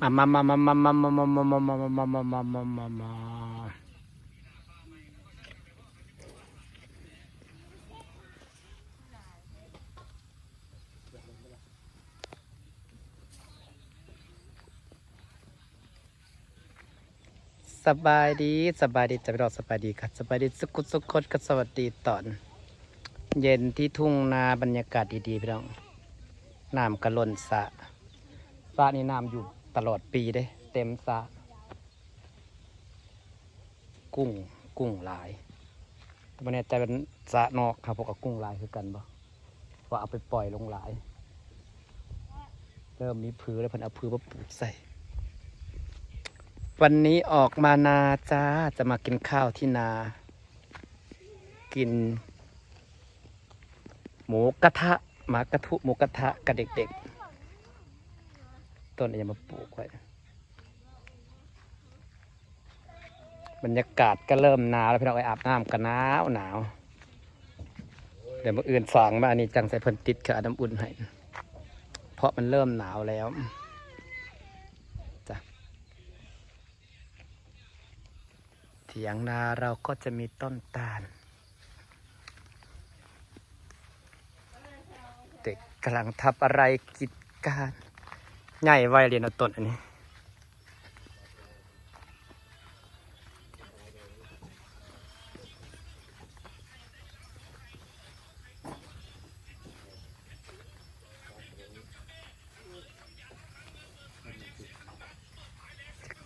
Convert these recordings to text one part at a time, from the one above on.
มามามามามามามามามามามามามามามามามาสบายดีสบายดีจะไปรอสบายดีครับสบายดีสุขสุขคนก็สวัสดีตอน เย็นที่ทุ่งนาบรรยากาศดีๆพี่น้องน้ำกระล้นสะสระนี่น้ำอยู่ ตลอดปีเด้ เต็มสะกุ้งกุ้งหลายแต่ไม่แน่ใจเป็นสะนอกครับพวกกับกุ้งหลายคือกันบ่ว่าเอาไปปล่อยลงหลาย เริ่มมีผือแล้วพิ่นเอาผือมาปลูกใส่ วันนี้ออกมานาจ้าจะมากินข้าวที่นา กิน หมูกระทะหมากระทุหมูกระทะกับเด็กๆ ต้นอะไรมาปลูกไว้บรรยากาศก็เริ่มหนาวแล้วพี่น้องไปอาบน้ำกันหนาวหนาวเดี๋ยวมืออื่นสองมาอันนี้จังใส่เพิ่นติดกับน้ำอุ่นให้เพราะมันเริ่มหนาวแล้วจ้ะเถียงนาเราก็จะมีต้นตาล เด็กกำลังทำอะไรกิจการ ใหญ่ไวเรียนเอาต้นอันนี้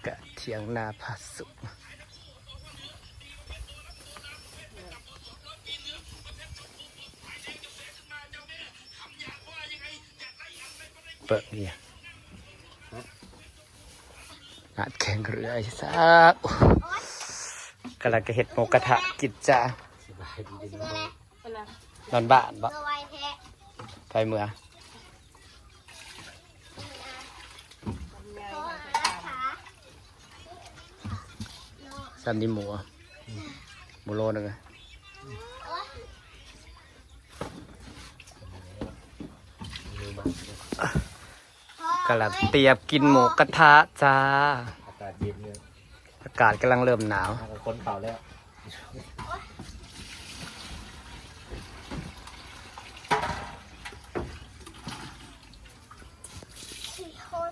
กะเทียงนาผาสุกเปิดเนี่ย นัดแข่งเรือไอ้สักกำลังจะเห็ดหมูกระทะกินจ้าานะนอนบ้านบ่ไปเมืองเพราะรักษาซ้ำนี่หมูหมูโลนึงอะอมา กำลังเตรียมกินหมูกระทะจ้า อากาศเย็นเนี่ยอากาศกำลังเริ่มหนาว ทางคนเข่าแล้วสี่คน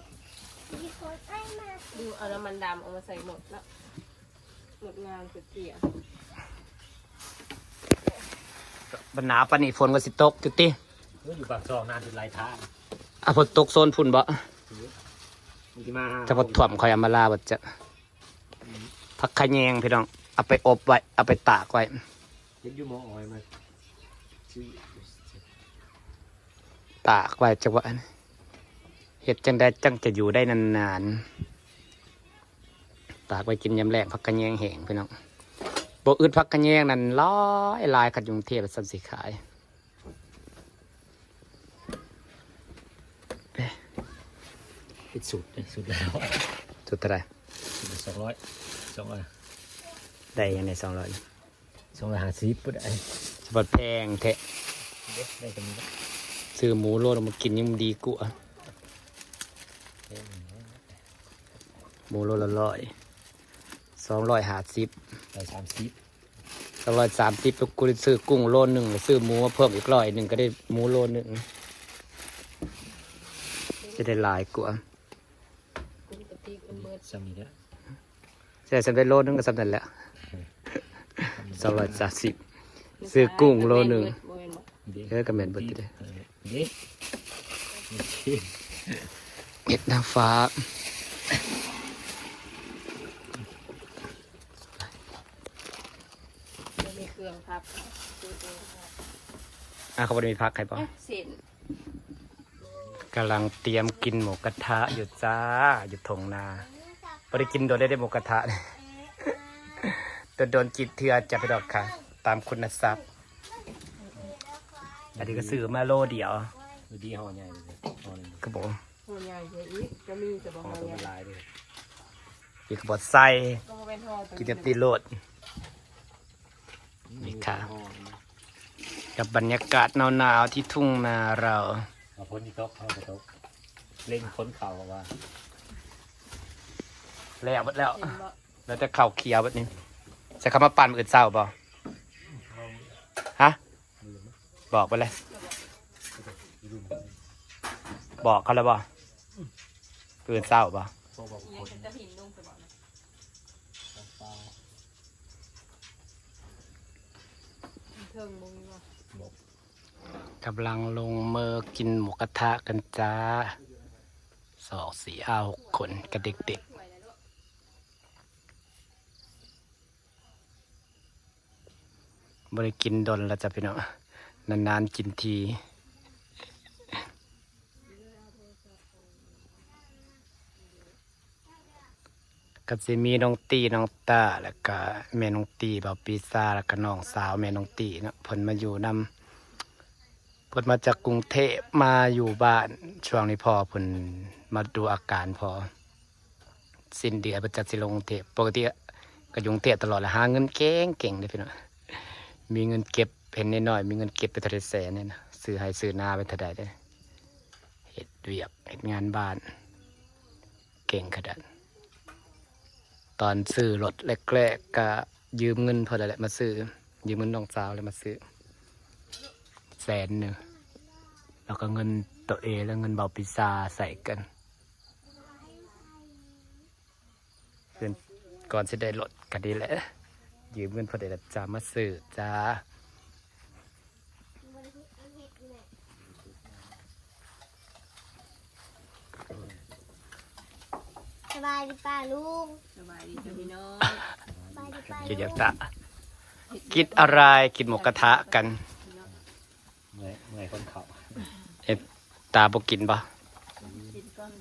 สี่คนไอ้มาดูเอาน้ำมันดำเอามาใส่หมดแล้วหมดงานสุดเตี่ยบรรหนาวปานนีฝนก็สิตกจุติเมื่ออยู่ปากซองนานเป็นไรท่า อะฝนตกโซนพุ่นบ่มีที่มาจะพอถ่วมคอยเอามาลาบ่จะพักขะแยงพี่น้อง เอาไปอบไว้ เอาไปตากไว้เย็นอยู่มองอ้อยมาชื่อตากไว้จังว่าเห็ดจังได้จังจะอยู่ได้นานๆ ตากไว้กินยำแรงพักขะแยงแห้งพี่น้องบ่อึดพักขะแยงนั่นร้อยลายขัดยุงเทียบสันสิขาย เป็นสุดเลยสุดแล้วสุดเท่าไหรสองร้อยสองร้อยได้ยังในสองร้อยสองร้อยห้าสิบปุ๊บได้สบัดแพงแทะเด็กได้กันนี้ก็ซื้อหมูโลดมากินยังดีกว่าหมูโลละร้อยสองร้อยห้าสิบได้สามสิบสองร้อยสามสิบกูได้ซื้อกุ้งโลหนึ่งซื้อหมูมาเพิ่มอีกร้อยหนึ่งก็ได้หมูโลหนึ่งจะได้หลายกว่าคุณกะทิคุณเบิร์ดสามีเนี่ยจะได้สำเร็จโลหนึงก็สำเร็จแล้วสองร้อยสามสิบซื้อกุ้งโลหนึ่งโมเมนบอกเออก็แม่นเบิดอยู่เด้เด็กเห็ดนางฟ้าจะมีเครื่องพับซื้อเองครับอะเขาบริมีพักใครปะเอ๊ะเส้นกำลังเตรียมกินหมูกระทะอยู่จ้าอยู่ทงนา บริกินโดนได้ได้หมูกระทะโดนโดนกินเถื่อจะไปดอกค่ะ ตามคุณทรัพย์อันนี้ก็ซื้อมาโลเดียวดูดีห่อใหญ่เลยห่อหนึ่งก็บอกหัวใหญ่เยอะอีกจะมีแต่บอกห่อหัวตัวใหญ่เป็นลายด้วยอีกกระบอกใส่ก็เป็นห่อตัวกินกับตีโลดนี่ค่ะห่อกับบรรยากาศหนาวๆที่ทุ่งนาเราเอาพ้นที่โต๊ะเอาไปโต๊ะเล่นพ้นเข่าว่า แล้วหมดแล้วเห็นบ่แล้วจะเข่าเคียวแบบนี้จะเข้ามาปั่นมืออื่นเศร้าบ่ฮะบอกไปเลยบอกเขาแล้วบ่ปืนเศร้าบ่โซ่บอกอีหคยังนฉันจะหินลงไปบ่นะเทิงมึงว่ะกำลังลงมือกินหมูกระทะกันจ้าสองสี่ห้าหกคนกับเด็กๆ บริกินดนแล้วจ้ะพี่น้องนานๆกินทีก็จะมีน้องตีน้องตาแล้วก็แม่น้องตีเบาปีซาแล้วก็น้องสาวแม่น้องตีเนาะเพิ่นมาอยู่นำเพิ่นมาจากกรุงเทพมาอยู่บ้านช่วงนี้พอเพิ่นมาดูอาการพอ สิ้นเดือนเพิ่นจะสิลงเทพปกติก็ยุงเทพตลอดแหละหาเงินเก่งเก่งเลยพี่น้อง มีเงินเก็บเพ็นน้อยมีเงินเก็บไปท่าไรแสนเนี่ยนะซื้อให้ซื้อนาไปท่าใดได้เฮ็ดเวียกเฮ็ดงานบ้าน เก่งขนาดตอนซื้อรถแรกๆก็ยืมเงินพอได้แหละมาซื้อ ยืมเงินน้องสาวเลยมาซื้อ แสนหนึ่งแล้วก็เงินตัวเองแล้วเงินเบาปิซาใส่กันเพื่อนก่อนจะได้ลดกันดีแหละ ยืมเงินพอได้ละจ้ามาซื้อจ้าสบายดีป้าลุงสบายดีจ้ะพี่น้องสบายดีป้ากินลุยางตะกินอะไรกินหมูกระทะกันเมื่อยเมื่อยคนเขาเอ็ดตาบกินปะ กินก้อน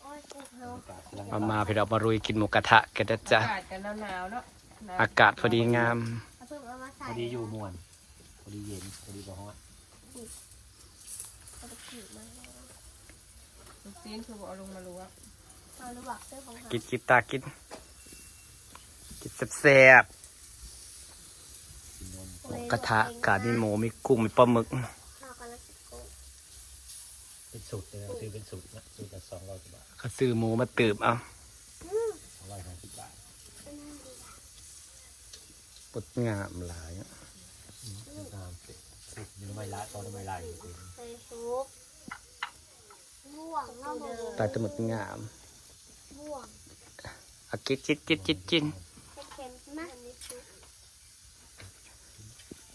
โอ้ยกูเฮา อากาศกำลัง มามาพี่เรามารุยกินหมูกระทะกันนะจ้ะอากาศกันหนาวๆเนาะหนวอากาศพอดีงาม เอาเพิ่มเอามาพใส่อดีอยู่ม่วนพอดีเย็นพอดีบ่ฮ้อนเอาไปขีดมาลูกซีนคือบ่เอาลงมาลวกเอาลูกบอกเสื้อของเขากินกินตากิน กินแซ่บกินนมๆหมูกระทะกาดมีหมูมีกุ้งมีปลาหมึก เรากำลังสิโกะ เป็นสูตรเลยนะซื้อเป็นสูตรนะสูตรละสองร้อยกว่าบาทก็ซื้อหมูมาตืบเอาสองร้อยห้าสิบบาทปดงามหลายอะตามเสร็จสูตรเนื้อไม่ละตอนไม่ละอยู่เองใส่ซุปบ่วงเนาะโมตายตะหมดงามบ่วงอากินจิตจิตจิตจินเค็มๆมากในซุป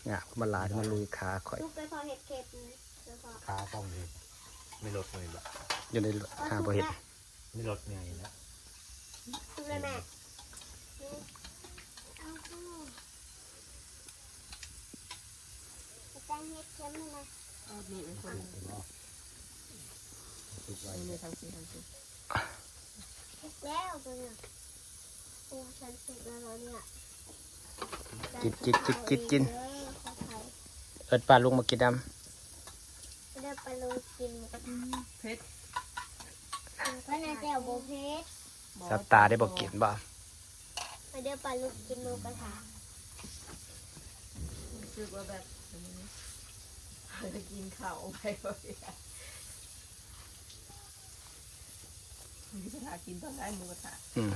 งามมาหลายมาลุยขาข่อยซุปไปพอเห็ดเค็มแล้วก็ขาต้องเลย ไม่ลดเลยละอยู่ในรถหาบ่เห็นไม่ลดไงนะซุปเลยแม่เอาเข้าแป้งเห็ดเค็มเลยนะเอานี่เป็นคนเห็นบ่สูตรไว้เอาเนี่นี่ยทางสีทางสีเห็ดแล้วตัวเนี่ยโอ้ฉันสุกแล้วเหรอเนี่ยจิตจิตจิตจิตจินเออขอไข่เอิดปลาลุงมากินน้เดี๋ยว ไปลงกินหมูกระทะเพชรเพราะในแจ่วโบเพชรำสับตาได้บอกกินบ่เดี๋ยวไปลงกินหมูกระทะรู้สึกว่าแบบอันนี้จะกินข้าวไปบ่ได้หมูกระทะกินตอนได้หมูกระทะอืม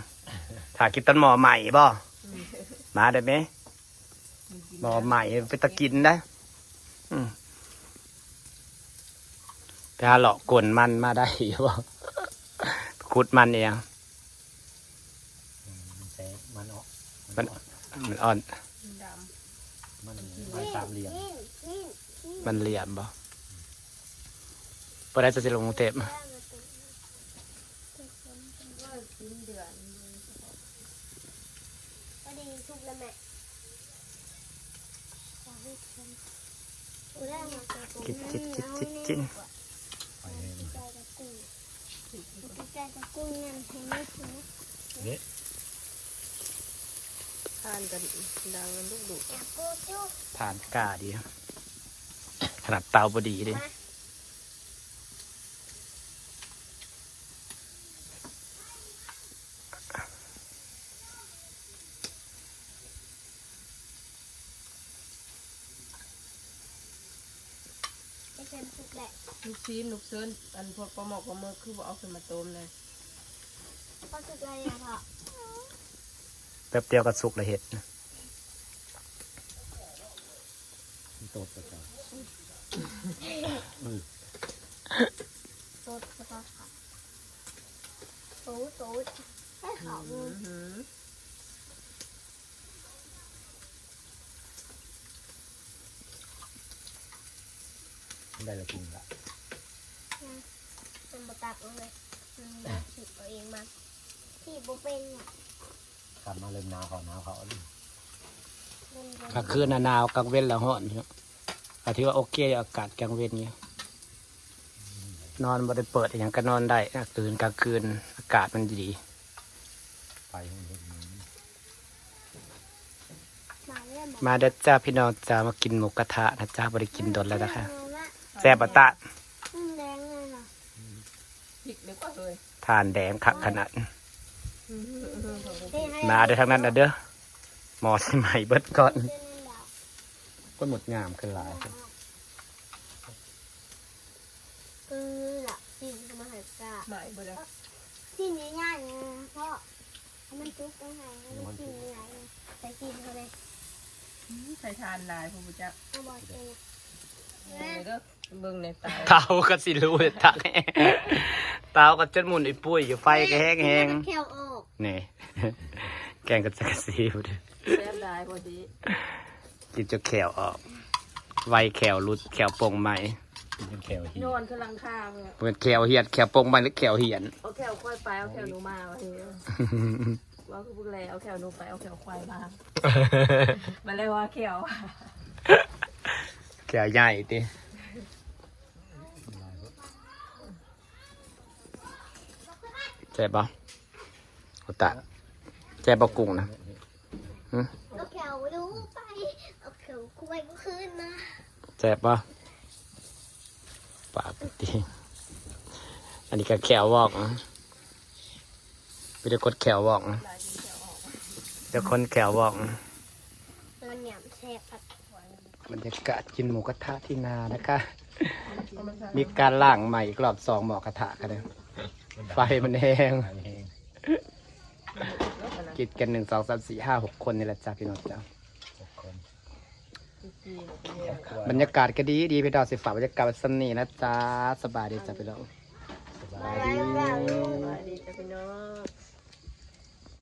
ถ้ากินต้นหมอใหม่บ่อืมมาได้ไหมมีกินหมอใหม่ไปตะกินได้ อืม ไปหาหลอกกวนมันมาได้บ่ขุดมันเองมันแซ่มันออกมันมันอ่อน ดมันมันสามเหลี่ยมกินกินกินมันเหลี่ยมบ่พอได้จะสิลงกรุงเทพแป้งมาตุ้มำว่ากินเดือนก็ดีทุกแล้วแม่ขอให้เค็มอุได้มาเจอกุ้งจิตจิตจิตจิตจิตไปให้มัน ใจกับกุ้งใจกับกุ้งนั่นให้ไม่ถึงเละทานกันดังกันลูกดุอยากปูจุ๊บทานกล้าดีขนาดเตาบดีดิมา เส้นสุกแหละลูกซีนลูกเซินอันพวกปลาหมอกปลาเมือคือบ่เอาขึ้นมาต้มเลยพอสุกอะไรอะพ่อแป๊บเดียวก็สุกและเห็ดมันโตกระจายโต๊ดแล้วก็ค่ะโต๊ดโต๊ดให้เขาอื้อหือ ได้แล้วกินละเป็นบตักเลยมันแบบขีดเอาเองมาขีดบุเป็นอะกลับมาเริ่มหนาวเขาหนาวเขาเลยเป็นบกลางคืนน่ะหนาวกลางเว้นละร้อนเนาะก็ถือว่าโอเคอากาศกลางเว้นเนี่ยนอนบ่ได้เปิดอหย่างก็นอนได้นะตื่นกลางคืนอากาศมันดี ไปมันเห็นมันมาเล่นมาเด้อจ้าพี่น้องจ้ามากินหมูกระทะนะจ้าบ่ได้กินโดนแล้วนะคะ แซ่บปะตะอืมแดงเลยเหรอพริกนึกว่าเลยทานแดงคักขนาดอื้อหืออื้อหือของผมเฮ้ยให้มาเด้อทางนั้นนะเด้อหมอสิใหม่เบิดก่อนเส้นนั่นดาวก็หมดงามขึ้นหลายคือล่ะที่เขามาหัดกะหมายบ่ได้ที่นี้ง่ายนะพ่อให้มันจุกตรงไหนให้มันกินไหนไปกินเขาเลยอื้อใส่ทานหลายผมจะเอาบอกเองเบิ่งเด้อ เบิ่งในตาเตาก็สิรู้เลยตักแห้งเตาก็จนหมุนไอ้ปุ้ยอยู่ไฟก็แห้งแห้งเขียวออกนี่แกงก็จะกระซีบดิแซ่บได้พอดีกินจนแขวออก ไวแขวรุดแขวโปงใหม่กินจนแขวหินอนคือหลังคาเพื่อเป็นแขวเหียดแขวโปงใหม่หรือแขวเหียนเอาแขวควายไปเอาแขวหนูมาว่าเฮ้ยว่าคือพวกแลเอาแขวหนูไปเอาแขวควายมามันเลยว่าแขวแขวใหญ่ดิ เจ็บปะโอตะเจ็บปะกุ้งนะเอาเขียวดูไปเอาเขียวคุยก็ขึ้นนะเจ็บปะปากดีอันนี้ก็แขววอกนะไปเดี๋ยวกดแขววอกนะเดี๋ยวคนแขววอกนะมันหยำแซ่บผัดบรรยากาศกินหมูกระทะที่นานะคะ มีการล่างใหม่อีกรอบสองหมอกระทะกันเลย ไฟมันแห้งไฟแห้งกินกันหนึ่งสองสามสี่ห้าหกคนนี่แหละจ้าพี่น้องจ้าหกคนบรรยากาศก็ดีดีพี่ดาวสิฝากบรรยากาศไว้สำนีนะจ้าสบายดีจ้าพี่น้องสบายแล้วแล้ว